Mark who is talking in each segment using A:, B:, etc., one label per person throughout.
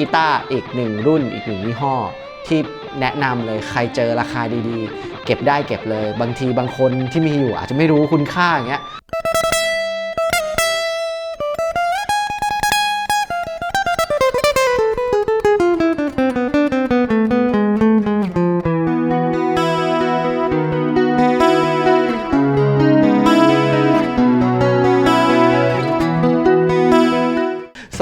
A: กีตาร์อีกหนึ่งรุ่นอีกหนึ่งยี่ห้อ ที่แนะนำเลยใครเจอราคาดีๆ เก็บได้เก็บเลย บางทีบางคนที่มีอยู่อาจจะไม่รู้คุณค่าอย่างเงี้ย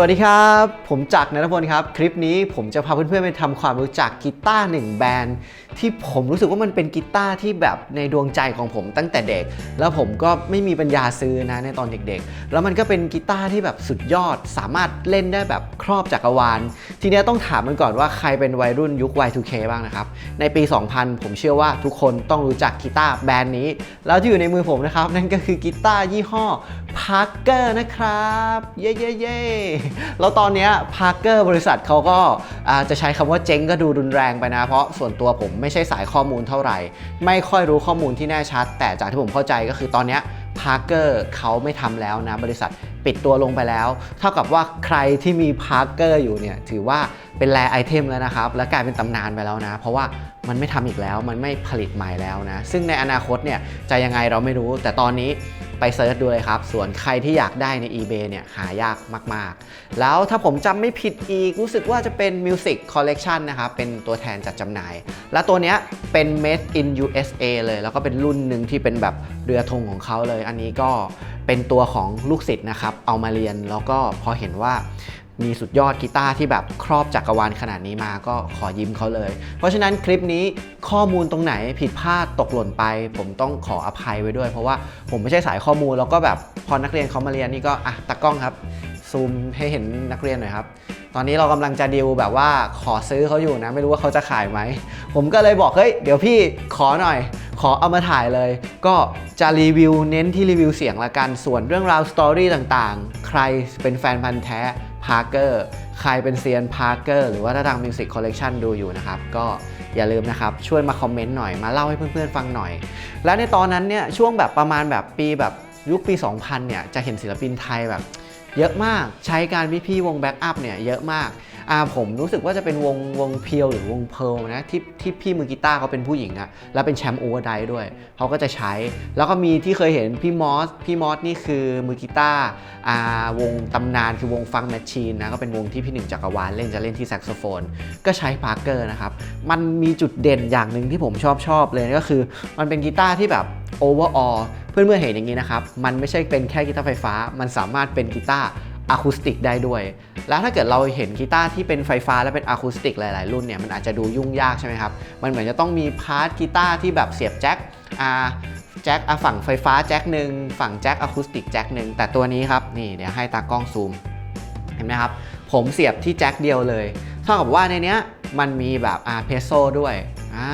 A: สวัสดีครับ ผมจักรนรพลครับ คลิปนี้ผมจะพาเพื่อนๆไปทำความรู้จักกีตาร์หนึ่งแบรนด์ ที่ผมรู้สึกว่ามันเป็นกีตาร์ที่แบบในดวงใจของผมตั้งแต่เด็ก แล้วผมก็ไม่มีปัญญาซื้อนะในตอนเด็กๆ แล้วมันก็เป็นกีตาร์ที่แบบสุดยอด สามารถเล่นได้แบบครอบจักรวาล ทีนี้ต้องถามมันก่อนว่าใครเป็นวัยรุ่นยุค Y2K บ้างนะครับ ในปี 2000 ผมเชื่อว่าทุกคนต้องรู้จักกีตาร์แบรนด์นี้ แล้วที่อยู่ในมือผมนะครับ นั่นก็คือกีตาร์ยี่ห้อ Parker นะครับ เย้เย้เย้แล้วตอนนี้ Parker บริษัทเขาก็อาจะใช้คำว่าเจ๊งก็ดูรุนแรงไปนะ เพราะส่วนตัวผมไม่ใช่สายข้อมูลเท่าไหร่ ไม่ค่อยรู้ข้อมูลที่แน่ชัด แต่จากที่ผมเข้าใจก็คือตอนนี้ย Parker เขาไม่ทำแล้วนะ บริษัทปิดตัวลงไปแล้ว เท่ากับว่าใครที่มี Parker อยู่เนี่ยถือว่าเป็นแรไอเทมแล้วนะครับ และกลายเป็นตำนานไปแล้วนะ เพราะว่ามันไม่ทำอีกแล้วมันไม่ผลิตใหม่แล้วนะ ซึ่งในอนาคตเนี่ยจะยังไงเราไม่รู้ แต่ตอนนี้ ไปเซิร์ชดูเลยครับ ส่วนใครที่อยากได้ใน eBay เนี่ยหายากมาก ๆ แล้วถ้าผมจำไม่ผิดอีก รู้สึกว่าจะเป็น Music Collection นะครับ เป็นตัวแทนจัดจำหน่าย และตัวเนี้ยเป็น made in USA เลย แล้วก็เป็นรุ่นหนึ่งที่เป็นแบบเรือธงของเขาเลย อันนี้ก็เป็นตัวของลูกศิษย์นะครับ เอามาเรียนแล้วก็พอเห็นว่า มีสุดยอดกีตาร์ที่แบบครอบจักรวาลขนาดนี้มาก็ขอยิ้มเขาเลย เพราะฉะนั้นคลิปนี้ข้อมูลตรงไหนผิดพลาดตกหล่นไป ผมต้องขออภัยไว้ด้วย เพราะว่าผมไม่ใช่สายข้อมูลแล้วก็แบบพอนักเรียนเขามาเรียนนี่ก็อะตากล้องครับซูมให้เห็นนักเรียนหน่อยครับ ตอนนี้เรากำลังจะดีลแบบว่าขอซื้อเขาอยู่นะ ไม่รู้ว่าเขาจะขายไหม ผมก็เลยบอกเฮ้ยเดี๋ยวพี่ขอหน่อย ขอเอามาถ่ายเลย ก็จะรีวิวเน้นที่รีวิวเสียงละกัน ส่วนเรื่องราวสตอรี่ต่างๆ ใครเป็นแฟนพันธ์แท้ พาร์เกอร์ใครเป็นเซียนพาร์เกอร์หรือว่าถ้าทางมิวสิกคอลเลกชันดูอยู่นะครับ ก็อย่าลืมนะครับ ช่วยมาคอมเมนต์หน่อยมาเล่าให้เพื่อนๆฟังหน่อย และในตอนนั้นเนี่ยช่วงแบบประมาณแบบปีแบบยุคปี 2000 เนี่ยจะเห็นศิลปินไทยแบบเยอะมากใช้การพี่พี่ๆวงแบ็กอัพเนี่ยเยอะมาก อ่าผมรู้สึกว่าจะเป็นวงวงเพียวหรือวงเพลนะที่ที่พี่มือกีตาร์เขาเป็นผู้หญิงอะแล้วเป็นแชมป์โอเวอร์ไดด้วยเขาก็จะใช้ แล้วก็มีที่เคยเห็นพี่มอสพี่มอสนี่คือมือกีตาร์อ่าวงตำนานคือวงฟังแมชชีนนะก็เป็นวงที่พี่หนึ่งจักรวาลเล่นจะเล่นที่แซกโซโฟน ก็ใช้พาร์เกอร์นะครับมันมีจุดเด่นอย่างหนึ่งที่ผมชอบชอบเลยก็คือ มันเป็นกีตาร์ที่แบบ overall เพื่อนๆเห็นอย่างนี้นะครับมันไม่ใช่เป็นแค่กีตาร์ไฟฟ้า มันสามารถเป็นกีตาร์ อะคูสติกได้ด้วย แล้วถ้าเกิดเราเห็นกีตาร์ที่เป็นไฟฟ้าและเป็นอะคูสติกหลาย ๆ รุ่นเนี่ยมันอาจจะดูยุ่งยากใช่ไหมครับ มันเหมือนจะต้องมีพาร์ทกีตาร์ที่แบบเสียบแจ็คอ่าแจ็คอะฝั่งไฟฟ้าแจ็คหนึ่งฝั่งแจ็คอะคูสติกแจ็คหนึ่งแต่ตัวนี้ครับนี่เดี๋ยวให้ตากล้องซูมเห็นไหมครับ ผมเสียบที่แจ็คเดียวเลยเท่ากับว่าในเนี้ยมันมีแบบอาเพโซด้วยอ่า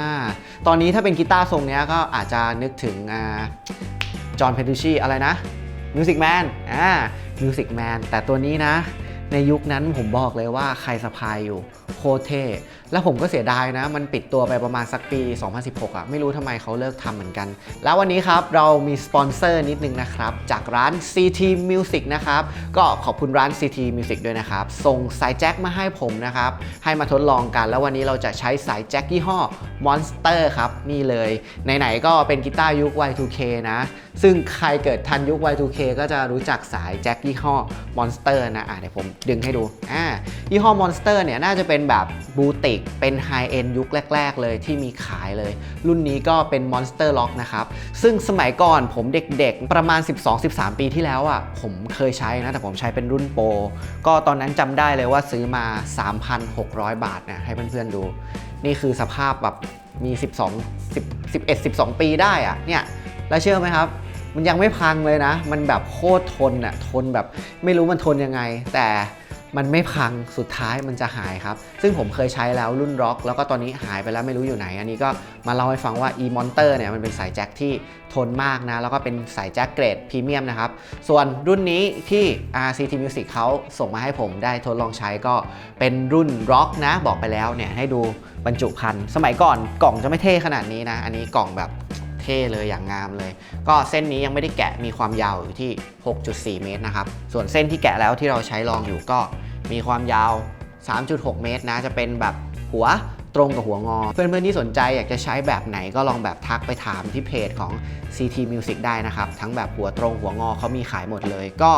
A: ตอนนี้ถ้าเป็นกีตาร์ทรงเนี้ยก็อาจจะนึกถึงอ่าจอห์นเพทูชีอะไรนะ มิวสิกแมนอ่ามิวสิกแมนแต่ตัวนี้นะ ในยุคนั้นผมบอกเลยว่าใครสะพายอยู่โคตรเท่แล้วผมก็เสียดายนะ มันปิดตัวไปประมาณสักปี 2016อะไม่รู้ทำไมเขาเลิกทำเหมือนกัน แล้ววันนี้ครับเรามีสปอนเซอร์นิดนึงนะครับ จากร้าน CT Music นะครับ ก็ขอบคุณร้าน CT Music ด้วยนะครับ ส่งสายแจ็คมาให้ผมนะครับ ให้มาทดลองกัน แล้ววันนี้เราจะใช้สายแจ็คยี่ห้อ Monster ครับ นี่เลย ไหนๆก็เป็นกีตาร์ยุค Y2K นะ ซึ่งใครเกิดทันยุค Y2K ก็จะรู้จักสายแจ็คยี่ห้อ Monster นะอะเดี๋ยวผมดึงให้ดูอ่ายี่ห้อ Monster เนี่ยน่าจะเป็น็นแบบบูติก เป็นไฮเอ็นยุคแรก ๆ เลยที่มีขายเลย รุ่นนี้ก็เป็น Monster Lock นะครับ ซึ่งสมัยก่อนผมเด็กๆ ประมาณ 12-13 ปีที่แล้วอะ ผมเคยใช้นะ แต่ผมใช้เป็นรุ่นโปร ก็ตอนนั้นจำได้เลยว่าซื้อมา 3,600 บาทนะให้เพื่อนๆดู นี่คือสภาพแบบมี 12 10 11 12 ปีได้อะเนี่ย แล้วเชื่อไหมครับมันยังไม่พังเลยนะ มันแบบโคตรทนอะทนแบบไม่รู้มันทนยังไง แต่ มันไม่พังสุดท้ายมันจะหายครับ ซึ่งผมเคยใช้แล้วรุ่นร็อกแล้วก็ตอนนี้หายไปแล้วไม่รู้อยู่ไหน อันนี้ก็มาเล่าให้ฟังว่า e-monster เนี่ยมันเป็นสายแจ็คที่ทนมากนะ แล้วก็เป็นสายแจ็คเกรดพรีเมียมนะครับ ส่วนรุ่นนี้ที่ RCT Music เขาส่งมาให้ผมได้ทดลองใช้ก็เป็นรุ่นร็อกนะ บอกไปแล้วเนี่ยให้ดูบรรจุภัณฑ์สมัยก่อนกล่องจะไม่เท่ขนาดนี้นะ อันนี้กล่องแบบ เท่เลยอย่างงามเลย ก็เส้นนี้ยังไม่ได้แกะมีความยาวอยู่ที่ 6.4 เมตรนะครับ ส่วนเส้นที่แกะแล้วที่เราใช้ลองอยู่ก็มีความยาว 3.6 เมตรนะจะเป็นแบบหัว ตรงกับหัวงอ เพื่อนๆที่สนใจอยากจะใช้แบบไหนก็ลองแบบทักไปถามที่เพจของ CT Music ได้นะครับ ทั้งแบบหัวตรงหัวงอเขามีขายหมดเลย ก็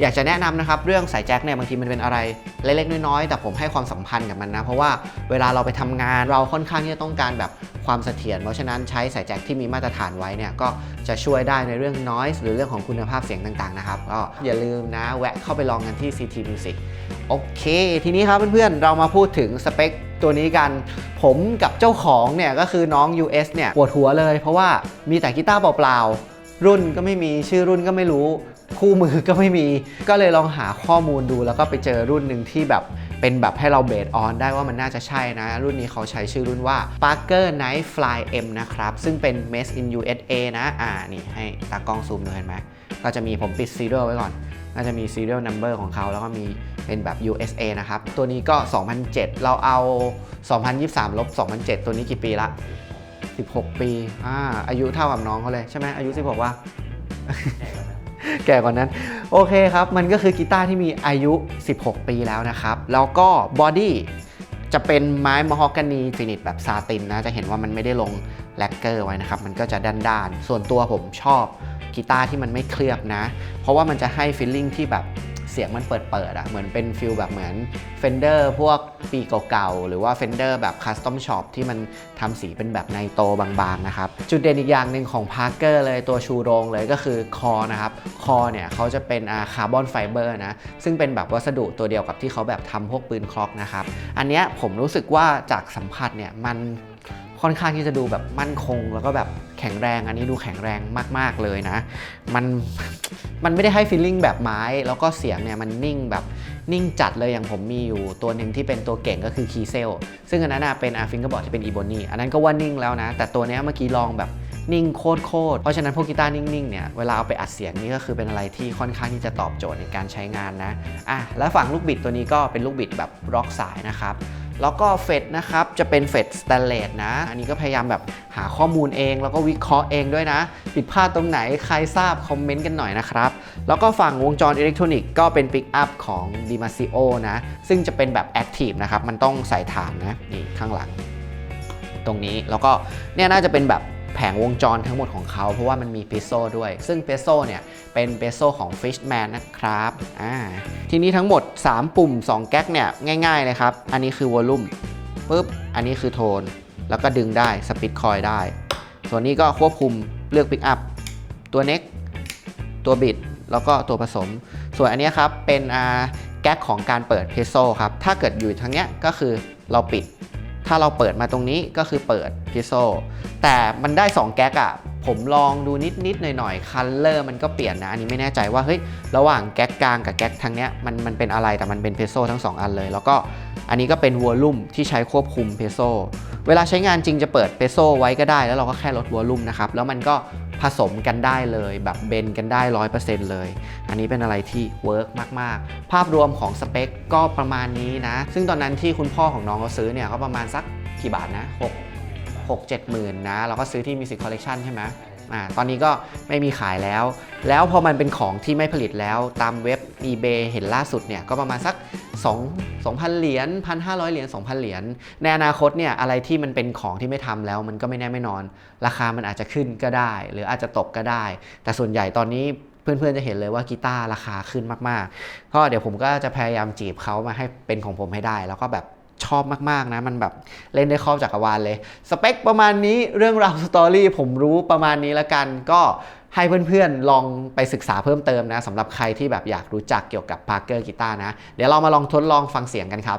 A: อยากจะแนะนำนะครับ เรื่องสายแจ็คเนี่ยบางทีมันเป็นอะไรเล็กๆน้อยๆ แต่ผมให้ความสัมพันธ์กับมันนะ เพราะว่าเวลาเราไปทำงานเราค่อนข้างที่จะต้องการแบบความเสถียรเพราะฉะนั้นใช้สายแจ็คที่มีมาตรฐานไว้เนี่ยก็จะช่วยได้ในเรื่อง noise หรือเรื่องของคุณภาพเสียงต่างๆนะครับก็อย่าลืมนะแวะเข้าไปลองกันที่ CT Music โอเค ทีนี้ครับเพื่อนๆ เรามาพูดถึงสเปค ตัวนี้กัน ผมกับเจ้าของเนี่ยก็คือน้อง US เนี่ยปวดหัวเลย เพราะว่ามีแต่กีตาร์เปล่าๆ รุ่นก็ไม่มีชื่อรุ่นก็ไม่รู้ คู่มือก็ไม่มี ก็เลยลองหาข้อมูลดูแล้วก็ไปเจอรุ่นหนึ่งที่แบบเป็นแบบให้เราเบสออนได้ว่ามันน่าจะใช่นะ รุ่นนี้เขาใช้ชื่อรุ่นว่า Parker Night Fly M นะครับ ซึ่งเป็น Made in USA นะ อ่า นี่ให้ตากล้องซูมดูเห็นไหมก็จะมีผมปิด serial ไว้ก่อน น่าจะมี serial number ของเขาแล้วก็มี เป็นแบบ USA นะครับ ตัวนี้ก็ 2007 เราเอา 2023ลบ2007 ตัวนี้กี่ปีละ 16 ปีอ่าอายุเท่ากับน้องเขาเลยใช่ไหมอายุ 16 ว่า แก่กว่านั้น โอเคครับ มันก็คือกีตาร์ที่มีอายุ 16 ปีแล้วนะครับ แล้วก็บอดี้จะเป็นไม้มอฮอกกานีฟินิชแบบซาตินนะ จะเห็นว่ามันไม่ได้ลงแลกเกอร์ไว้นะครับ มันก็จะด้านๆ ส่วนตัวผมชอบ กีตาร์ที่มันไม่เคลือบนะ เพราะว่ามันจะให้ฟีลลิ่งที่แบบเสียงมันเปิดๆอะเหมือนเป็นฟิลแบบเหมือน Fender พวกปีเก่าๆ หรือว่า Fender แบบ Custom Shop ที่มันทำสีเป็นแบบไนโตบางๆ นะครับ จุดเด่นอีกอย่างหนึ่งของ Parker เลยตัวชูโรงเลยก็คือคอนะครับ คอเนี่ยเขาจะเป็นคาร์บอนไฟเบอร์นะ ซึ่งเป็นแบบวัสดุตัวเดียวกับที่เขาแบบทำพวกปืนคล็อกนะครับ อันเนี้ยผมรู้สึกว่าจากสัมผัสเนี่ยมัน ค่อนข้างที่จะดูแบบมั่นคง แล้วก็แบบแข็งแรงอันนี้ดูแข็งแรงมาก ๆเลยนะ มันมันไม่ได้ให้ฟีลลิ่งแบบไม้ แล้วก็เสียงเนี่ยมันนิ่งแบบนิ่งจัดเลยอย่างผมมีอยู่ตัวหนึ่งที่เป็นตัวเก่งก็คือคีเซลซึ่งอันนั้นนะเป็นอาฟิงก็บอกที่เป็นอีโบนีอันนั้นก็ว่านิ่งแล้วนะ แต่ตัวนี้เมื่อกี้ลองแบบนิ่งโคตรโคตรเพราะฉะนั้นพวกกีตาร์นิ่งๆเนี่ยเวลาเอาไปอัดเสียงนี่ก็คือเป็นอะไรที่ค่อนข้างที่จะตอบโจทย์ในการใช้งานนะอะแล้วฝั่งลูกบิดตัวนี้ก็เป็นลูกบิดแบบร็อกสายนะครับ แล้วก็เฟดนะครับจะเป็นเฟดสแตนเลสนะ อันนี้ก็พยายามแบบหาข้อมูลเอง แล้วก็วิเคราะห์เองด้วยนะ ผิดพลาดตรงไหนใครทราบคอมเมนต์กันหน่อยนะครับ แล้วก็ฝั่งวงจรอิเล็กทรอนิกส์ก็เป็นปิกอัพของ d i m a s i o นะ ซึ่งจะเป็นแบบแอคทีฟนะครับ มันต้องใส่ฐานนะ นี่ข้างหลัง ตรงนี้แล้วก็เนี่ยน่าจะเป็นแบบ แผงวงจรทั้งหมดของเขาเพราะว่ามันมีเปโซด้วย ซึ่งเปโซเนี่ยเป็นเปโซของ Fishman นะครับอ่าทีนี้ทั้งหมด 3 ปุ่ม 2 แก๊กเนี่ยง่ายๆเลยครับ อันนี้คือวอลลุ่มปุ๊บ อันนี้คือโทน แล้วก็ดึงได้สปิดคอยได้ ส่วนนี้ก็ควบคุมเลือกปิกอัพตัวเน็กตัวบิดแล้วก็ตัวผสม ส่วนอันนี้ครับเป็นอ่าแก๊กของการเปิดเพโซครับถ้าเกิดอยู่ทางเนี้ยก็คือเราปิด ถ้าเราเปิดมาตรงนี้ก็คือเปิดพิโซแต่มันได้ 2 แก๊กอะผมลองดูนิดนิดๆหน่อยหน่อยคัลเลอร์มันก็เปลี่ยนนะ อันนี้ไม่แน่ใจว่าเฮ้ยระหว่างแก๊กกลางกับแก๊กทางเนี้ยมันมันเป็นอะไรแต่มันเป็นเพโซทั้ง 2 อันเลย แล้วก็อันนี้ก็เป็นวอลลุ่มที่ใช้ควบคุมเพโซเวลาใช้งานจริงจะเปิดเพโซไว้ก็ได้ แล้วเราก็แค่ลดวอลลุ่มนะครับแล้วมันก็ ผสมกันได้เลยแบบเบนกันได้ 100%เลย อันนี้เป็นอะไรที่เวิร์กมาก ๆ ภาพรวมของสเปคก็ประมาณนี้นะ ซึ่งตอนนั้นที่คุณพ่อของน้องเขาซื้อเนี่ยก็ประมาณสักกี่บาทนะ 6 6 7หมื่นนะ เราก็ซื้อที่ Music Collection ใช่ไหม อ่าตอนนี้ก็ไม่มีขายแล้ว แล้วพอมันเป็นของที่ไม่ผลิตแล้วตามเว็บ eBay เห็นล่าสุดเนี่ยก็ประมาณสัก 2 2,000 เหรียญ 1,500 เหรียญ 2,000 เหรียญ ในอนาคตเนี่ยอะไรที่มันเป็นของที่ไม่ทำแล้ว มันก็ไม่แน่ไม่นอน ราคามันอาจจะขึ้นก็ได้ หรืออาจจะตกก็ได้ แต่ส่วนใหญ่ตอนนี้เพื่อนๆจะเห็นเลยว่ากีตาร์ราคาขึ้นมากๆ ก็เดี๋ยวผมก็จะพยายามจีบเขามาให้เป็นของผมให้ได้ แล้วก็แบบ ชอบมากๆนะ มันแบบเล่นได้ครอบจักรวาลเลย สเปคประมาณนี้เรื่องราวสตอรี่ผมรู้ประมาณนี้แล้วกันก็ให้เพื่อนๆ ลองไปศึกษาเพิ่มเติมนะสำหรับใครที่แบบอยากรู้จักเกี่ยวกับพาร์เกอร์กีตาร์นะ เดี๋ยวเรามาลองทดลองฟังเสียงกันครับ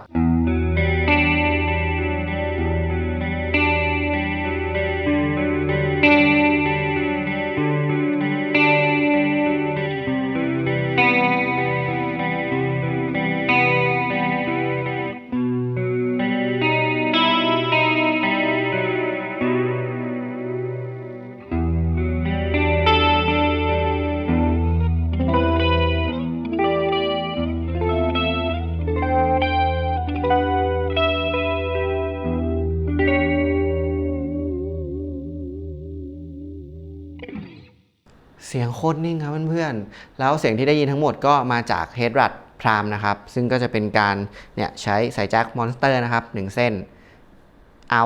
A: ตรนิ่งครับเพื่อนๆ แล้วเสียงที่ได้ยินทั้งหมดก็มาจาก Head r u t พรามนะครับ ซึ่งก็จะเป็นการเนี่ยใช้สายแจ็คมอนสเตอร์นะครับหนึ่งเส้น เอา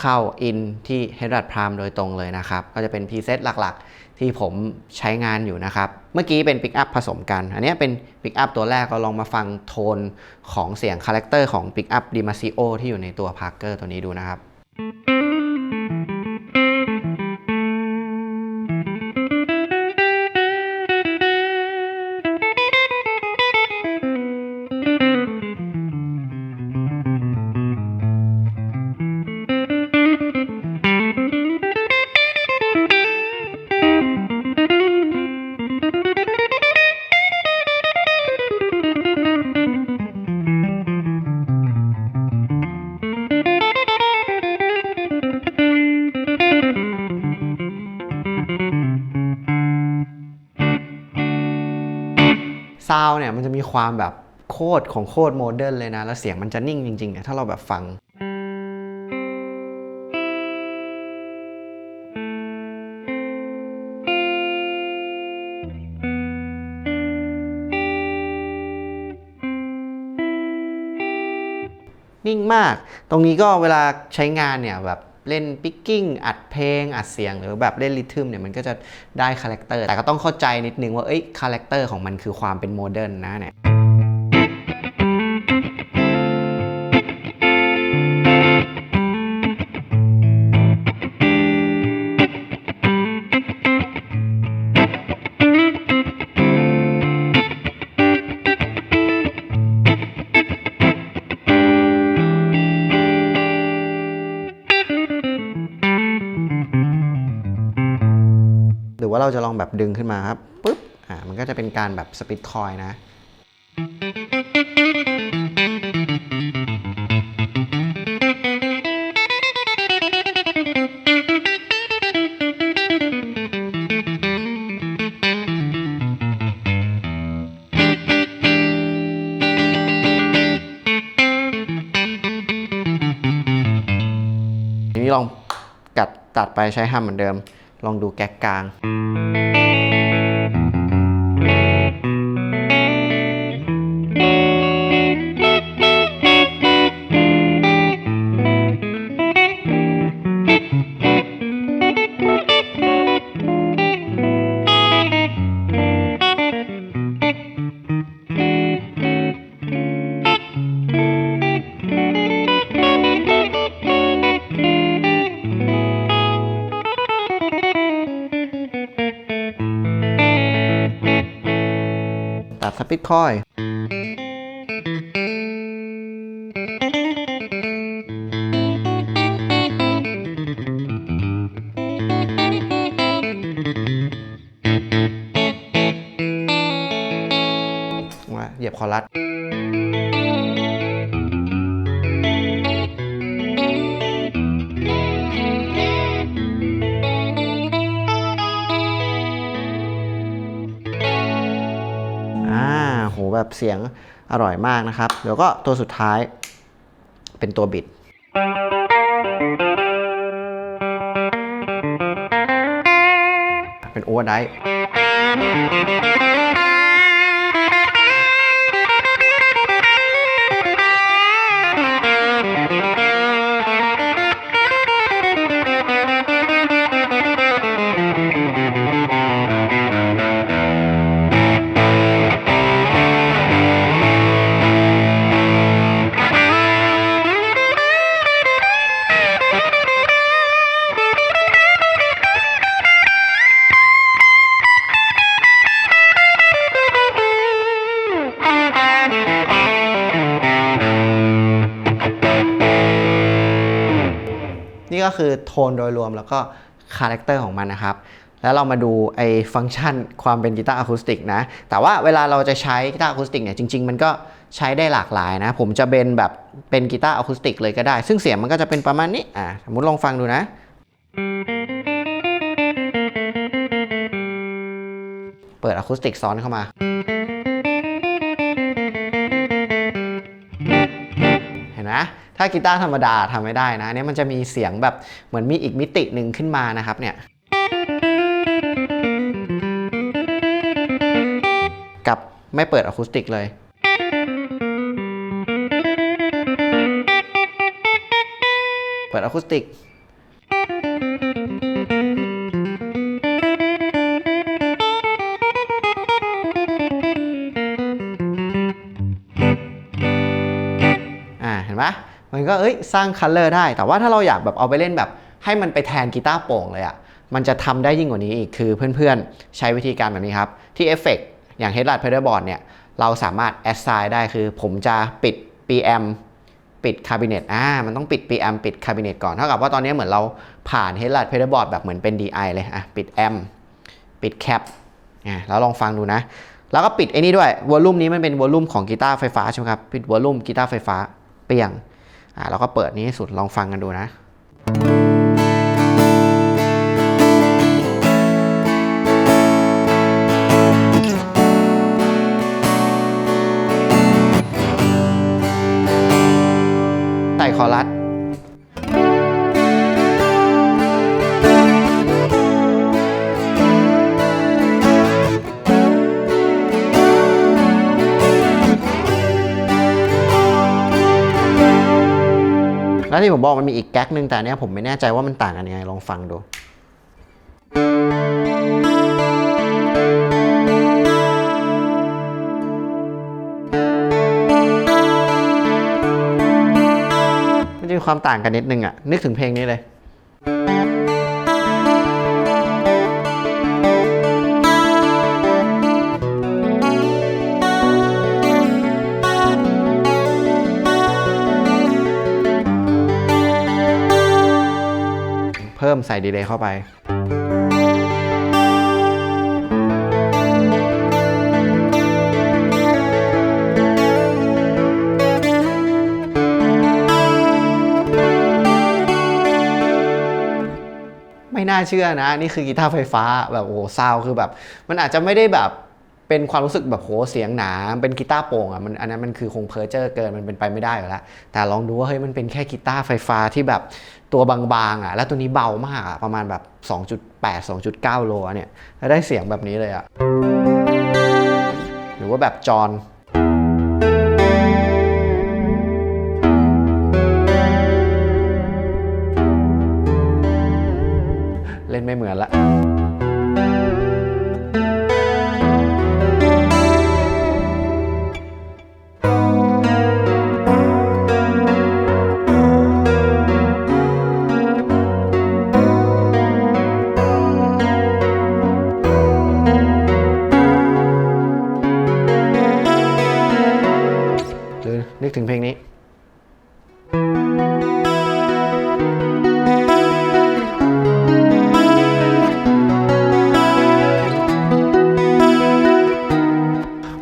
A: เข้า in ที่ h e a d r a d Prime โดยตรงเลยนะครับ ก็จะเป็นพ r เซตหลักๆ ที่ผมใช้งานอยู่นะครับ เมื่อกี้เป็น Pick Up ผสมกัน อันนี้เป็น Pick Up ตัวแรกเราลองมาฟังโทนของเสียงคาแรคเตอร์ของ Pick Up d i m a s i o ที่อยู่ในตัว Parker ตัวนี้ดูนะครับ ความแบบโคตรของโคตรโมเดิร์นเลยนะ แล้วเสียงมันจะนิ่งจริงๆเนี่ยถ้าเราแบบฟังนิ่งมาก ตรงนี้ก็เวลาใช้งานเนี่ยแบบ เล่นปิกกิ้งอัดเพลง อัดเสียงหรือแบบเล่นริทึมเนี่ยมันก็จะได้คาแรคเตอร์แต่ก็ต้องเข้าใจนิดนึงว่าเอ้ยคาแรคเตอร์ของมันคือความเป็นโมเดิร์นนะเนี่ย รือว่าเราจะลองแบบดึงขึ้นมาครับปุ๊บอ่ามันก็จะเป็นการแบบสปิดคอยนะทีนี้ลองกัดตัดไปใช้ฮัมเหมือนเดิม ลองดูแก๊กกลาง ตั แบบเสียงอร่อยมากนะครับเดี๋ยวก็ตัวสุดท้ายเป็นตัวบิด เป็นโอเวอร์ได ก็คือโทนโดยรวมแล้วก็คาแรคเตอร์ของมันนะครับ แล้วเรามาดูไอ้ฟังก์ชันความเป็นกีตาร์อะคูสติกนะ แต่ว่าเวลาเราจะใช้กีตาร์อะคูสติกเนี่ยจริง ๆ มันก็ใช้ได้หลากหลายนะ ผมจะเบนแบบเป็นกีตาร์อะคูสติกเลยก็ได้ ซึ่งเสียงมันก็จะเป็นประมาณนี้อ่าสมมติลองฟังดูนะเปิดอะคูสติกซ้อนเข้ามา เห็นไหม ถ้ากีตาร์ธรรมดาทำไม่ได้นะเนี่ยมันจะมีเสียงแบบเหมือนมีอีกมิติหนึ่งขึ้นมานะครับเนี่ยกับไม่เปิดอะคูสติกเลยเปิดอะคูสติก มันก็เอ้ยสร้างคัลเลอร์ได้ แต่ว่าถ้าเราอยากแบบเอาไปเล่นแบบให้มันไปแทนกีตาร์โปร่งเลยอะ่ะมันจะทำได้ยิ่งกว่านี้อีกคือเพื่อนๆ ใช้วิธีการแบบนี้ครับ ที่เอฟเฟกอย่าง Headlight Pedalboard เนี่ยเราสามารถ assign ได้คือผมจะปิด PM ปิดคาบิเนตอ่ามันต้องปิด PM ปิดคาบิเนตก่อน เท่ากับว่าตอนนี้เหมือนเราผ่าน Headlight Pedalboard แบบเหมือนเป็น DI เลยอะปิด M ปิด Cap อ่าแล้วลองฟังดูนะ แล้วก็ปิดไอ้นี่ด้วยวอลลุ่มนี้มันเป็นวอลลุ่มของกีตาร์ไฟฟ้าใช่ไหมครับ ปิดวอลลุ่มกีตาร์ไฟฟ้าเปียง อ่าเราก็เปิดนี้สุดลองฟังกันดูนะ ผมบอกมันมีอีกแก๊กหนึ่งแต่เนี้ยผมไม่แน่ใจว่ามันต่างกันยังไงลองฟังดูมันจะมีความต่างกันนิดนึงอะนึกถึงเพลงนี้เลย ใส่ดีเลย์เข้าไปไม่น่าเชื่อนะ นี่คือกีตาร์ไฟฟ้าแบบโอ้โหซาวคือแบบ มันอาจจะไม่ได้แบบ เป็นความรู้สึกแบบโหเสียงหนาเป็นกีตาร์โปร่งอะมันอันนั้นมันคือคงเพอร์เจอร์เกินมันเป็นไปไม่ได้อยู่แล้วแต่ลองดูว่าเฮ้ยมันเป็นแค่กีตาร์ไฟฟ้าที่แบบตัวบางๆอะแล้วตัวนี้เบามากอะประมาณแบบ 2.8 2.9 โลอะเนี่ยแล้วได้เสียงแบบนี้เลยอะหรือว่าแบบจอนเล่นไม่เหมือนละ นึกถึงเพลงนี้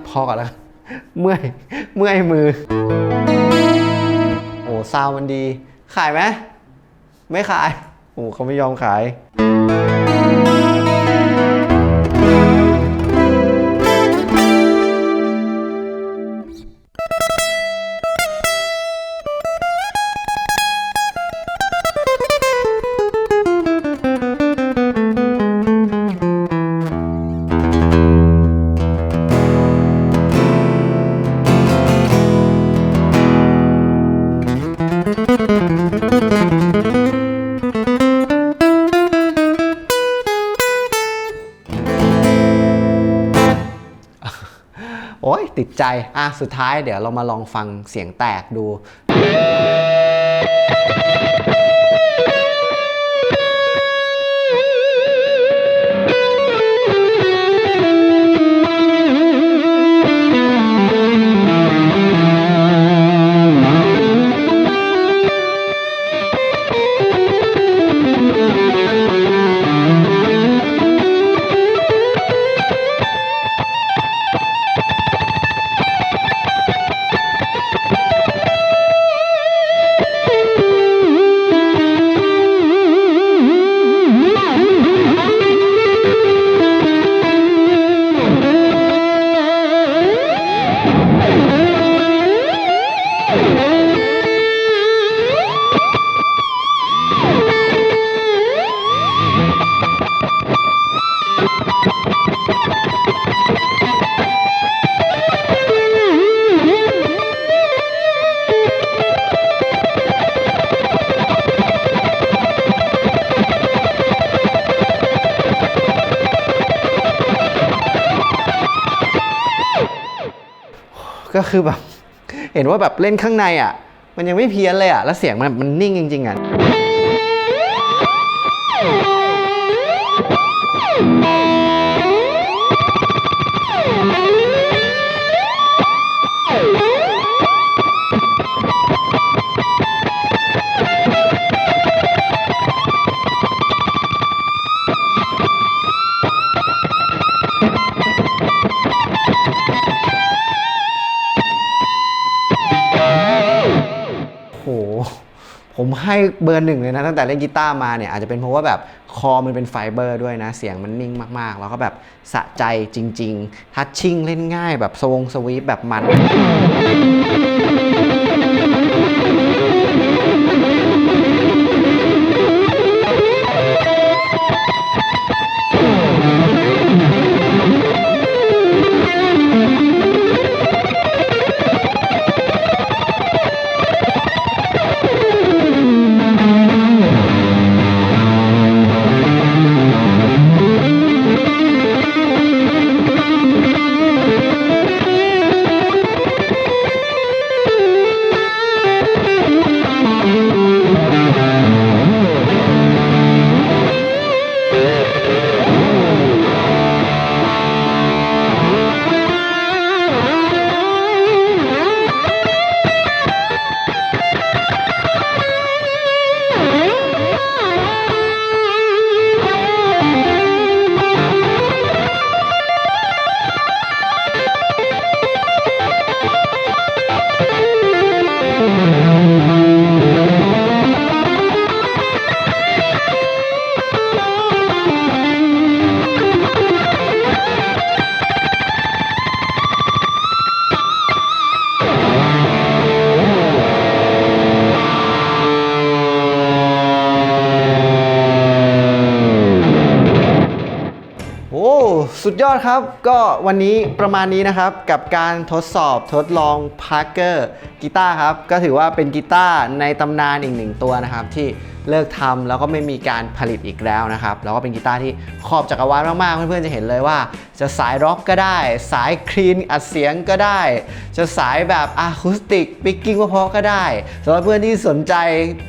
A: พอก่อนแล้วเมื่อยเมื่อยมือ โอ้ซาวมันดี ขายไหมไม่ขาย โอ้เขาไม่ยอมขาย ใจอะสุดท้ายเดี๋ยวเรามาลองฟังเสียงแตกดู ก็คือแบบ เห็นว่าแบบเล่นข้างในอะ มันยังไม่เพี้ยนเลยอะ แล้วเสียงมันมันนิ่งจริงๆอะ ผมให้เบอร์หนึ่งเลยนะตั้งแต่เล่นกีตาร์มาเนี่ยอาจจะเป็นเพราะว่าแบบคอมันเป็นไฟเบอร์ด้วยนะ เสียงมันนิ่งมากๆ แล้วก็แบบสะใจจริง ๆ ทัชชิ่งเล่นง่ายแบบสวงสวีปแบบมัน สุดยอดครับ ก็วันนี้ประมาณนี้นะครับ กับการทดสอบทดลองพาร์เกอร์กีตาร์ครับ ก็ถือว่าเป็นกีตาร์ในตำนานอีกหนึ่งตัวนะครับ ที่เลิกทำแล้วก็ไม่มีการผลิตอีกแล้วนะครับ แล้วก็เป็นกีตาร์ที่ขอบจักรวาลมากๆ เพื่อนๆจะเห็นเลยว่าจะสายร็อกก็ได้ สายคลีนอัดเสียงก็ได้ จะสายแบบอะคูสติกปิกกิ้งเพราะก็ได้สำหรับเพื่อนที่สนใจ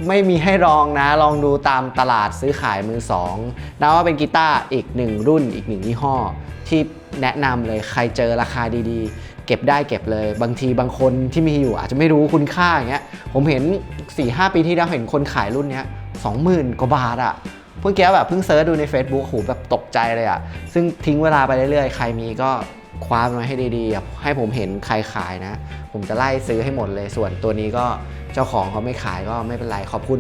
A: ไม่มีให้ลองนะ ลองดูตามตลาดซื้อขายมือสองนะว่าเป็นกีตาร์อีกหนึ่งรุ่นอีกหนึ่งยี่ห้อ ที่แนะนำเลยใครเจอราคาดีๆ เก็บได้เก็บเลย บางทีบางคนที่มีอยู่อาจจะไม่รู้คุณค่าอย่างเงี้ยผมเห็น 4-5 ปีที่แล้วเห็นคนขายรุ่นเนี้ย20,000 กว่าบาทอะ เพิ่งแก้แบบเพิ่งเซิร์ชดูใน Facebook โหแบบตกใจเลยอะซึ่งทิ้งเวลาไปเรื่อยๆ ใครมีก็คว้ามาให้ดีๆ ให้ผมเห็นใครขายนะ ผมจะไล่ซื้อให้หมดเลย ส่วนตัวนี้ก็เจ้าของเขาไม่ขายก็ไม่เป็นไร ขอบคุณ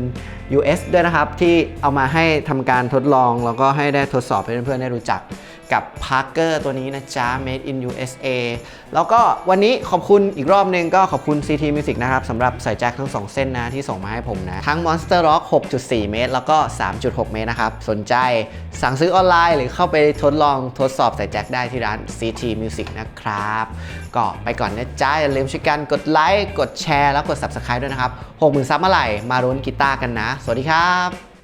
A: US ด้วยนะครับ ที่เอามาให้ทำการทดลองแล้วก็ให้ได้ทดสอบให้เพื่อนๆได้รู้จัก กับ Parker ตัวนี้นะจ๊ะ made in USA แล้วก็วันนี้ขอบคุณอีกรอบหนึงก็ขอบคุณ CT Music นะครับสำหรับสายแจ็คทั้ง 2 เส้นนะที่ส่งมาให้ผมนะ ทั้ง Monster Rock 6.4 เมตร แล้วก็ 3.6 เมตรนะครับ สนใจสั่งซื้อออนไลน์ หรือเข้าไปทดลองทดสอบสายแจ็คได้ที่ร้าน CT Music นะครับ ก็ไปก่อนนะจ๊ะ อย่าลืมช่วยกันกดไลค์กดแชร์แล้วกด Subscribe ด้วยนะครับ 60,000ซับเมื่อไหร่มารุ้นกีตาร์กันนะ สวัสดีครับ